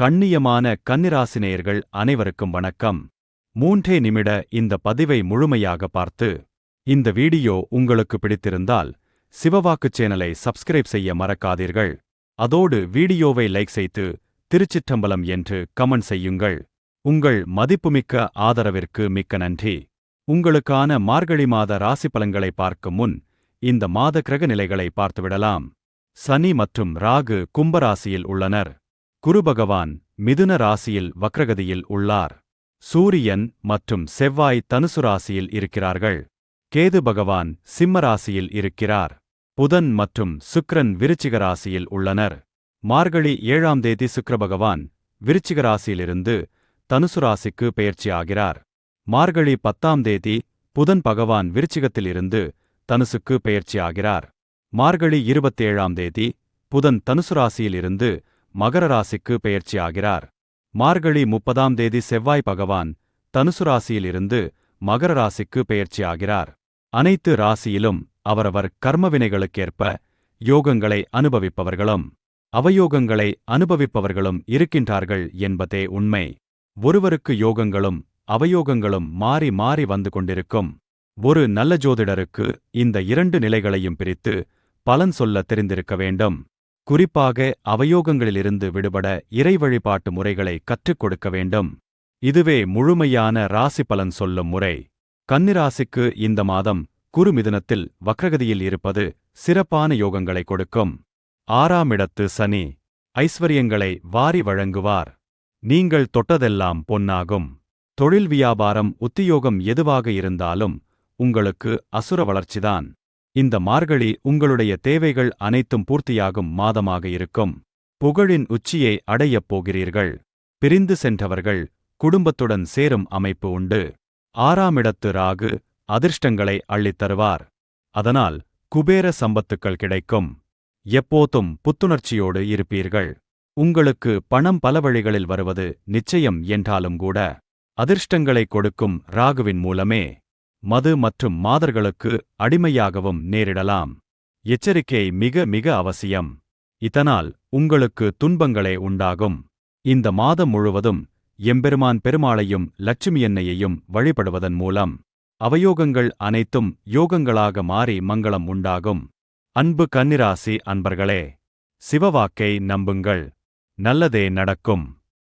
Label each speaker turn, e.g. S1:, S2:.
S1: கண்ணியமான கன்னிராசினேயர்கள் அனைவருக்கும் வணக்கம். மூன்றே நிமிட இந்த பதிவை முழுமையாக பார்த்து இந்த வீடியோ உங்களுக்கு பிடித்திருந்தால் சிவவாக்கு சேனலை சப்ஸ்கிரைப் செய்ய மறக்காதீர்கள். அதோடு வீடியோவை லைக் செய்து திருச்சிற்றம்பலம் என்று கமெண்ட் செய்யுங்கள். உங்கள் மதிப்புமிக்க ஆதரவிற்கு மிக்க நன்றி. உங்களுக்கான மார்கழி மாத ராசி பலன்களை பார்க்கும் முன் இந்த மாத கிரக நிலைகளை பார்த்துவிடலாம். சனி மற்றும் ராகு கும்பராசியில் உள்ளனர். குரு பகவான் மிதுன ராசியில் வக்ரகதியில் உள்ளார். சூரியன் மற்றும் செவ்வாய் தனுசு ராசியில் இருக்கிறார்கள். கேது பகவான் சிம்ம ராசியில் இருக்கிறார். புதன் மற்றும் சுக்ரன் விருச்சிக ராசியில் உள்ளனர். மார்கழி ஏழாம் தேதி சுக்ரபகவான் விருச்சிக ராசியிலிருந்து தனுசு ராசிக்கு பெயர்ச்சியாகிறார். மார்கழி பத்தாம் தேதி புதன் பகவான் விருச்சிகத்திலிருந்து தனுசுக்கு பெயர்ச்சியாகிறார். மார்கழி இருபத்தேழாம் தேதி புதன் தனுசு ராசியிலிருந்து மகர ராசிக்கு பெயர்ச்சியாகிறார் மார்கழி முப்பதாம் தேதி செவ்வாய் பகவான் தனுசு ராசியிலிருந்து மகர ராசிக்கு பெயர்ச்சியாகிறார் அனைத்து ராசியிலும் அவரவர் கர்மவினைகளுக்கேற்ப யோகங்களை அனுபவிப்பவர்களும் அவயோகங்களை அனுபவிப்பவர்களும் இருக்கின்றார்கள் என்பதே உண்மை. ஒருவருக்கு யோகங்களும் அவயோகங்களும் மாறி மாறி வந்து கொண்டிருக்கும். ஒரு நல்ல ஜோதிடருக்கு இந்த இரண்டு நிலைகளையும் பிரித்து பலன் சொல்ல தெரிந்திருக்க வேண்டும். குறிப்பாக அவயோகங்களிலிருந்து விடுபட இறை வழிபாட்டு முறைகளை கற்றுக் கொடுக்க வேண்டும். இதுவே முழுமையான ராசி பலன் சொல்லும் முறை. கன்னிராசிக்கு இந்த மாதம் குறுமிதுனத்தில் வக்ரகதியில் இருப்பது சிறப்பான யோகங்களை கொடுக்கும். ஆறாம் இடத்து சனி ஐஸ்வர்யங்களை வாரி வழங்குவார். நீங்கள் தொட்டதெல்லாம் பொன்னாகும். தொழில் வியாபாரம் உத்தியோகம் எதுவாக இருந்தாலும் உங்களுக்கு அசுர வளர்ச்சிதான். இந்த மார்கழி உங்களுடைய தேவைகள் அனைத்தும் பூர்த்தியாகும் மாதமாக இருக்கும். புகழின் உச்சியை அடையப் போகிறீர்கள். பிரிந்து சென்றவர்கள் குடும்பத்துடன் சேரும் அமைப்பு உண்டு. ஆறாமிடத்து ராகு அதிர்ஷ்டங்களை அள்ளித் தருவார். அதனால் குபேர சம்பத்துக்கள் கிடைக்கும். எப்போதும் புத்துணர்ச்சியோடு இருப்பீர்கள். உங்களுக்கு பணம் பல வழிகளில் வருவது நிச்சயம் என்றாலும் கூட அதிர்ஷ்டங்களை கொடுக்கும் ராகுவின் மூலமே. மது மற்றும் மாதர்களுக்கு அடிமையாகவும் நேரிடலாம். எச்சரிக்கை மிக மிக அவசியம். இதனால் உங்களுக்கு துன்பங்களே உண்டாகும். இந்த மாதம் முழுவதும் எம்பெருமான் பெருமாளையும் லட்சுமி எண்ணெயையும் வழிபடுவதன் மூலம் அவயோகங்கள் அனைத்தும் யோகங்களாக மாறி மங்களம் உண்டாகும். அன்பு கன்னிராசி அன்பர்களே சிவவாக்கை நம்புங்கள். நல்லதே நடக்கும்.